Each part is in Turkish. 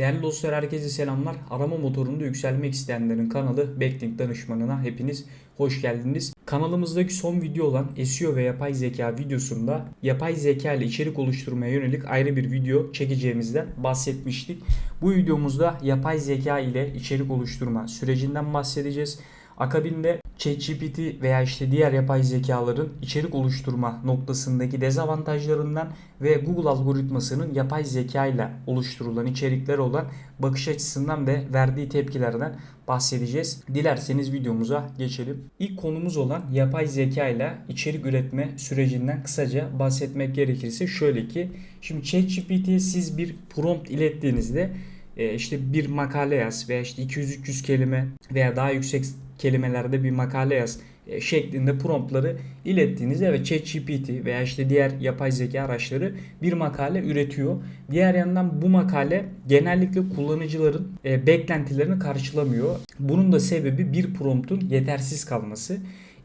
Değerli dostlar herkese selamlar. Arama motorunda yükselmek isteyenlerin kanalı Backlink danışmanına hepiniz hoş geldiniz. Kanalımızdaki son video olan SEO ve yapay zeka videosunda yapay zeka ile içerik oluşturmaya yönelik ayrı bir video çekeceğimizden bahsetmiştik. Bu videomuzda yapay zeka ile içerik oluşturma sürecinden bahsedeceğiz. Akabinde ChatGPT veya işte diğer yapay zekaların içerik oluşturma noktasındaki dezavantajlarından ve Google algoritmasının yapay zeka ile oluşturulan içerikler olan bakış açısından ve verdiği tepkilerden bahsedeceğiz. Dilerseniz videomuza geçelim. İlk konumuz olan yapay zeka ile içerik üretme sürecinden kısaca bahsetmek gerekirse şöyle ki şimdi ChatGPT'ye siz bir prompt ilettiğinizde işte bir makale yaz veya işte 200-300 kelime veya daha yüksek kelimelerde bir makale yaz e, şeklinde promptları ilettiğinizde ve ChatGPT veya işte diğer yapay zeka araçları bir makale üretiyor. Diğer yandan bu makale genellikle kullanıcıların e, beklentilerini karşılamıyor. Bunun da sebebi bir promptun yetersiz kalması.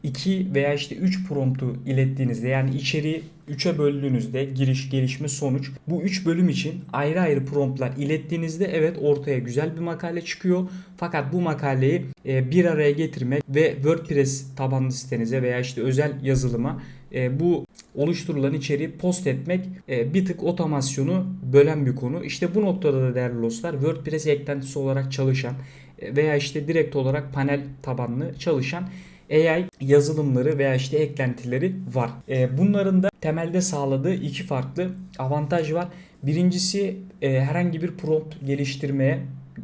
2 veya işte 3 promptu ilettiğinizde yani içeriği 3'e böldüğünüzde giriş, gelişme, sonuç bu 3 bölüm için ayrı ayrı promptlar ilettiğinizde evet ortaya güzel bir makale çıkıyor. Fakat bu makaleyi e, bir araya getirmek ve WordPress tabanlı sitenize veya işte özel yazılıma e, bu oluşturulan içeriği post etmek e, bir tık otomasyonu bölen bir konu. İşte bu noktada da değerli dostlar WordPress eklentisi olarak çalışan veya işte direkt olarak panel tabanlı çalışan AI yazılımları veya işte eklentileri var. E, bunların da temelde sağladığı iki farklı avantaj var. Birincisi e, herhangi bir prompt geliştirmeye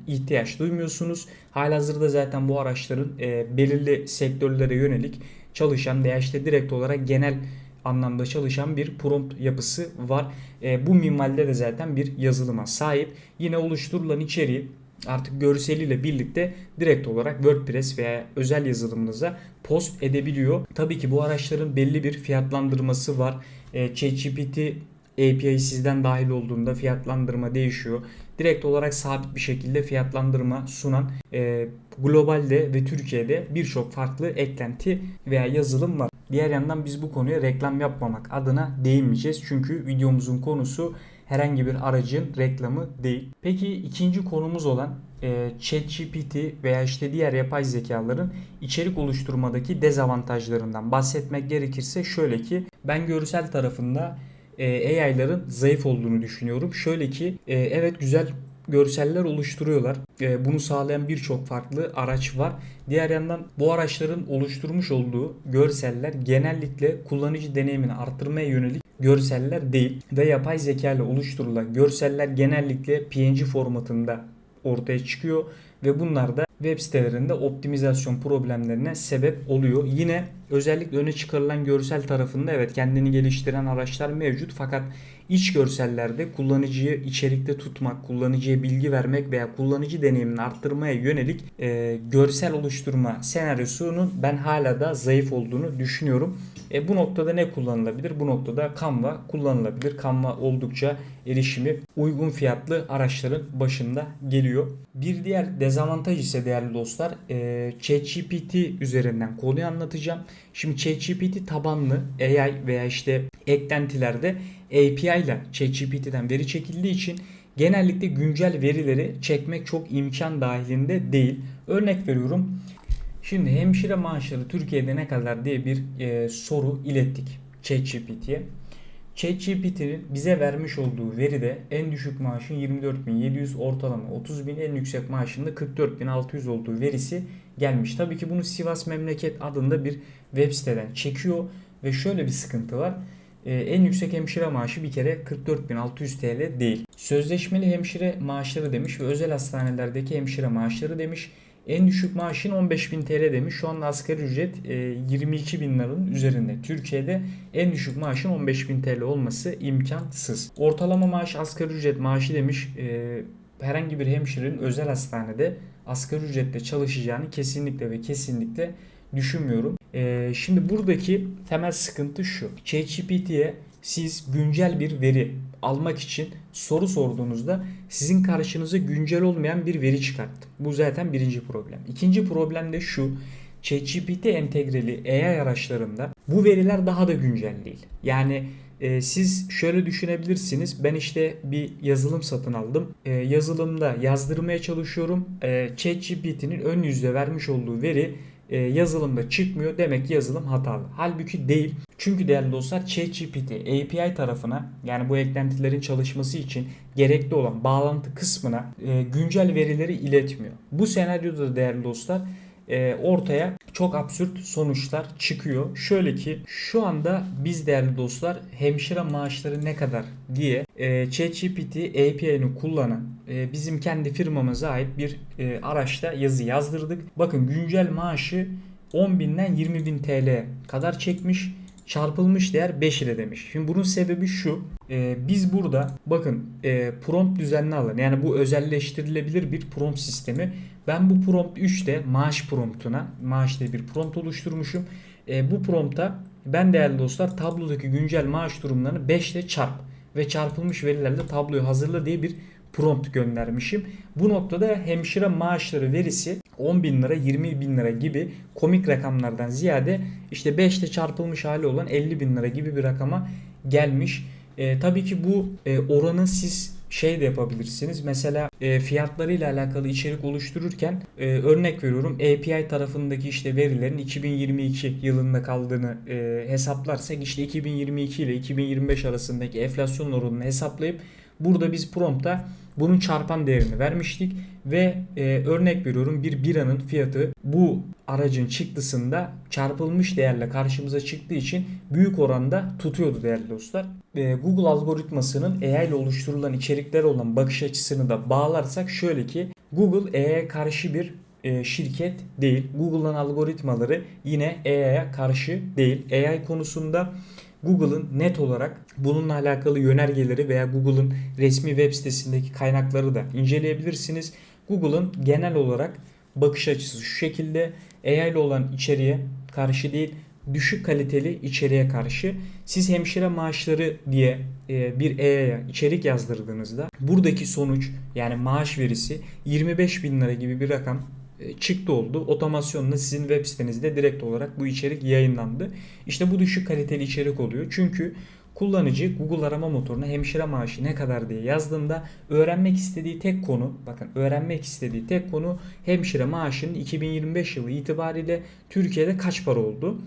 ihtiyaç duymuyorsunuz. Halihazırda zaten bu araçların e, belirli sektörlere yönelik çalışan veya işte direkt olarak genel anlamda çalışan bir prompt yapısı var. E, bu minvalde de zaten bir yazılıma sahip. Yine oluşturulan içeriği artık görseliyle birlikte direkt olarak WordPress veya özel yazılımınıza post edebiliyor. Tabii ki bu araçların belli bir fiyatlandırması var. E, ChatGPT API sizden dahil olduğunda fiyatlandırma değişiyor. Direkt olarak sabit bir şekilde fiyatlandırma sunan e, globalde ve Türkiye'de birçok farklı eklenti veya yazılım var. Diğer yandan biz bu konuya reklam yapmamak adına değinmeyeceğiz. Çünkü videomuzun konusu herhangi bir aracın reklamı değil. Peki ikinci konumuz olan e, ChatGPT veya işte diğer yapay zekaların içerik oluşturmadaki dezavantajlarından bahsetmek gerekirse şöyle ki ben görsel tarafında e, AI'ların zayıf olduğunu düşünüyorum. Şöyle ki e, evet güzel görseller oluşturuyorlar. E, bunu sağlayan birçok farklı araç var. Diğer yandan bu araçların oluşturmuş olduğu görseller genellikle kullanıcı deneyimini arttırmaya yönelik görseller değil ve yapay zeka ile oluşturulan görseller genellikle PNG formatında ortaya çıkıyor ve bunlar da web sitelerinde optimizasyon problemlerine sebep oluyor. Yine özellikle öne çıkarılan görsel tarafında evet kendini geliştiren araçlar mevcut fakat iç görsellerde kullanıcıyı içerikte tutmak, kullanıcıya bilgi vermek veya kullanıcı deneyimini arttırmaya yönelik e, görsel oluşturma senaryosunun ben hala da zayıf olduğunu düşünüyorum. E, bu noktada ne kullanılabilir? Bu noktada Canva kullanılabilir. Canva oldukça erişimi uygun fiyatlı araçların başında geliyor. Bir diğer dezavantaj ise değerli dostlar e, ChatGPT üzerinden konuyu anlatacağım. Şimdi ChatGPT tabanlı AI veya işte eklentilerde API ile ChatGPT'den veri çekildiği için genellikle güncel verileri çekmek çok imkan dahilinde değil. Örnek veriyorum. Şimdi hemşire maaşları Türkiye'de ne kadar diye bir e, soru ilettik ChatGPT'ye. ChatGPT'nin bize vermiş olduğu veride en düşük maaşın 24.700 ortalama 30.000 en yüksek maaşın da 44.600 olduğu verisi gelmiş. Tabii ki bunu Sivas Memleket adında bir web siteden çekiyor ve şöyle bir sıkıntı var. Ee, en yüksek hemşire maaşı bir kere 44.600 TL değil. Sözleşmeli hemşire maaşları demiş ve özel hastanelerdeki hemşire maaşları demiş. En düşük maaşın 15.000 TL demiş. Şu anda asgari ücret 22 bin liranın üzerinde. Türkiye'de en düşük maaşın 15.000 TL olması imkansız. Ortalama maaş asgari ücret maaşı demiş. E, herhangi bir hemşirenin özel hastanede asgari ücretle çalışacağını kesinlikle ve kesinlikle düşünmüyorum. E, şimdi buradaki temel sıkıntı şu. ChatGPT'ye siz güncel bir veri almak için soru sorduğunuzda sizin karşınıza güncel olmayan bir veri çıkarttı. Bu zaten birinci problem. İkinci problem de şu. ChatGPT entegreli AI araçlarında bu veriler daha da güncel değil. Yani e, siz şöyle düşünebilirsiniz. Ben işte bir yazılım satın aldım. E, yazılımda yazdırmaya çalışıyorum. E, ChatGPT'nin ön yüzde vermiş olduğu veri yazılımda çıkmıyor. Demek ki yazılım hatalı. Halbuki değil. Çünkü değerli dostlar ChatGPT API tarafına yani bu eklentilerin çalışması için gerekli olan bağlantı kısmına e, güncel verileri iletmiyor. Bu senaryoda da değerli dostlar e, ortaya çok absürt sonuçlar çıkıyor. Şöyle ki şu anda biz değerli dostlar hemşire maaşları ne kadar diye e, ChatGPT API'ni kullanan e, bizim kendi firmamıza ait bir e, araçta yazı yazdırdık. Bakın güncel maaşı 10.000'den 20.000 TL kadar çekmiş çarpılmış değer 5 ile demiş. Şimdi bunun sebebi şu. e, biz burada bakın e, prompt düzenli alın. Yani bu özelleştirilebilir bir prompt sistemi. Ben bu prompt 3'te maaş promptuna maaş diye bir prompt oluşturmuşum. E, bu prompta ben değerli dostlar tablodaki güncel maaş durumlarını 5 ile çarp ve çarpılmış verilerle tabloyu hazırla diye bir prompt göndermişim. Bu noktada hemşire maaşları verisi 10 bin lira 20 bin lira gibi komik rakamlardan ziyade işte 5 ile çarpılmış hali olan 50 bin lira gibi bir rakama gelmiş. E, tabii ki bu e, oranı siz şey de yapabilirsiniz. Mesela e, fiyatlarıyla alakalı içerik oluştururken e, örnek veriyorum API tarafındaki işte verilerin 2022 yılında kaldığını e, hesaplarsak işte 2022 ile 2025 arasındaki enflasyon oranını hesaplayıp burada biz prompta bunun çarpan değerini vermiştik ve e, örnek veriyorum bir biranın fiyatı bu aracın çıktısında çarpılmış değerle karşımıza çıktığı için büyük oranda tutuyordu değerli dostlar. E, Google algoritmasının AI ile oluşturulan içerikler olan bakış açısını da bağlarsak şöyle ki Google AI'ye karşı bir e, şirket değil. Google'ın algoritmaları yine AI'ya karşı değil. AI konusunda Google'ın net olarak bununla alakalı yönergeleri veya Google'ın resmi web sitesindeki kaynakları da inceleyebilirsiniz. Google'ın genel olarak bakış açısı şu şekilde. AI ile olan içeriğe karşı değil düşük kaliteli içeriğe karşı. Siz hemşire maaşları diye e, bir AI'ya içerik yazdırdığınızda buradaki sonuç yani maaş verisi 25 bin lira gibi bir rakam çıktı oldu. Otomasyonla sizin web sitenizde direkt olarak bu içerik yayınlandı. İşte bu düşük kaliteli içerik oluyor. Çünkü kullanıcı Google arama motoruna hemşire maaşı ne kadar diye yazdığında öğrenmek istediği tek konu bakın öğrenmek istediği tek konu hemşire maaşının 2025 yılı itibariyle Türkiye'de kaç para oldu.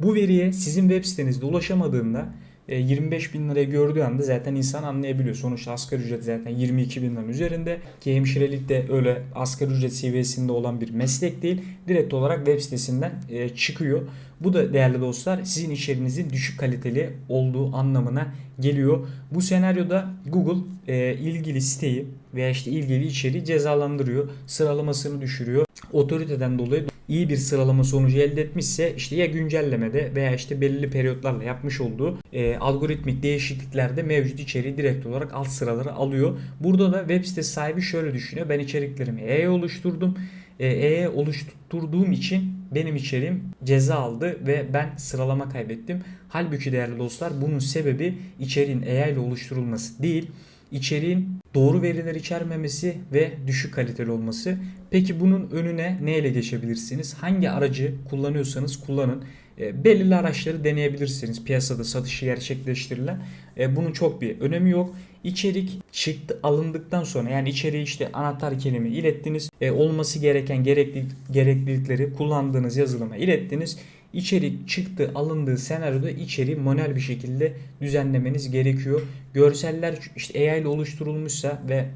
Bu veriye sizin web sitenizde ulaşamadığında 25 e, bin liraya gördüğü anda zaten insan anlayabiliyor. Sonuçta asgari ücret zaten 22 bin liranın üzerinde ki hemşirelik de öyle asgari ücret seviyesinde olan bir meslek değil. Direkt olarak web sitesinden e, çıkıyor. Bu da değerli dostlar sizin içeriğinizin düşük kaliteli olduğu anlamına geliyor. Bu senaryoda Google e, ilgili siteyi veya işte ilgili içeriği cezalandırıyor. Sıralamasını düşürüyor. Otoriteden dolayı iyi bir sıralama sonucu elde etmişse işte ya güncellemede veya işte belirli periyotlarla yapmış olduğu e, algoritmik değişikliklerde mevcut içeriği direkt olarak alt sıraları alıyor. Burada da web sitesi sahibi şöyle düşünüyor. Ben içeriklerimi EE oluşturdum. EE oluşturduğum için benim içeriğim ceza aldı ve ben sıralama kaybettim. Halbuki değerli dostlar bunun sebebi içeriğin AI ile oluşturulması değil içeriğin doğru veriler içermemesi ve düşük kaliteli olması. Peki bunun önüne neyle geçebilirsiniz? Hangi aracı kullanıyorsanız kullanın. E, belirli araçları deneyebilirsiniz. Piyasada satışı gerçekleştirilen. E, bunun çok bir önemi yok. İçerik çıktı alındıktan sonra yani içeriği işte anahtar kelime ilettiniz. E, olması gereken gerekli, gereklilikleri kullandığınız yazılıma ilettiniz içerik çıktı alındığı senaryoda içeriği manuel bir şekilde düzenlemeniz gerekiyor. Görseller işte AI ile oluşturulmuşsa ve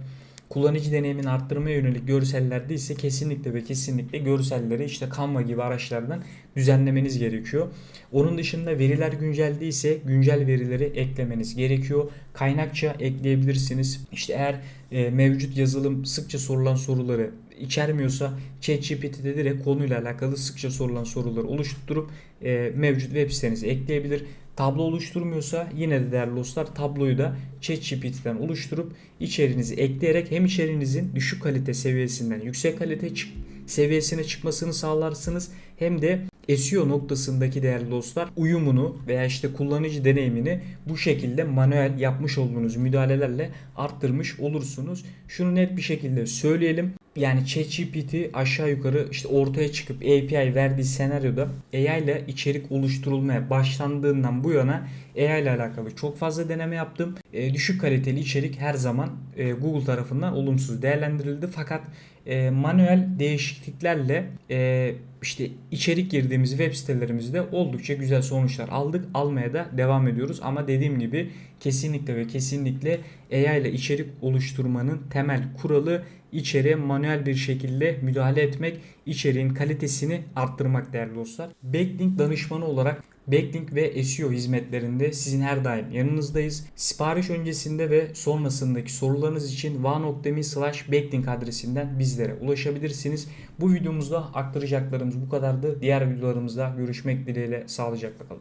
kullanıcı deneyimini arttırmaya yönelik görsellerde ise kesinlikle ve kesinlikle görselleri işte Canva gibi araçlardan düzenlemeniz gerekiyor. Onun dışında veriler güncel değilse güncel verileri eklemeniz gerekiyor. Kaynakça ekleyebilirsiniz. İşte eğer e, mevcut yazılım sıkça sorulan soruları içermiyorsa ChatGPT'de direkt konuyla alakalı sıkça sorulan soruları oluşturup e, mevcut web sitenize ekleyebilir. Tablo oluşturmuyorsa yine de değerli dostlar tabloyu da ChatGPT'den oluşturup içeriğinizi ekleyerek hem içeriğinizin düşük kalite seviyesinden yüksek kalite çık seviyesine çıkmasını sağlarsınız hem de SEO noktasındaki değerli dostlar uyumunu veya işte kullanıcı deneyimini bu şekilde manuel yapmış olduğunuz müdahalelerle arttırmış olursunuz. Şunu net bir şekilde söyleyelim. Yani ChatGPT aşağı yukarı işte ortaya çıkıp API verdiği senaryoda AI ile içerik oluşturulmaya başlandığından bu yana AI ile alakalı çok fazla deneme yaptım. E, düşük kaliteli içerik her zaman e, Google tarafından olumsuz değerlendirildi. Fakat e, manuel değişikliklerle e, işte içerik girdiğimiz web sitelerimizde oldukça güzel sonuçlar aldık. Almaya da devam ediyoruz. Ama dediğim gibi kesinlikle ve kesinlikle AI ile içerik oluşturmanın temel kuralı içeriye manuel bir şekilde müdahale etmek, içeriğin kalitesini arttırmak değerli dostlar. Backlink danışmanı olarak Backlink ve SEO hizmetlerinde sizin her daim yanınızdayız. Sipariş öncesinde ve sonrasındaki sorularınız için va.me slash backlink adresinden bizlere ulaşabilirsiniz. Bu videomuzda aktaracaklarımız bu kadardı. Diğer videolarımızda görüşmek dileğiyle sağlıcakla kalın.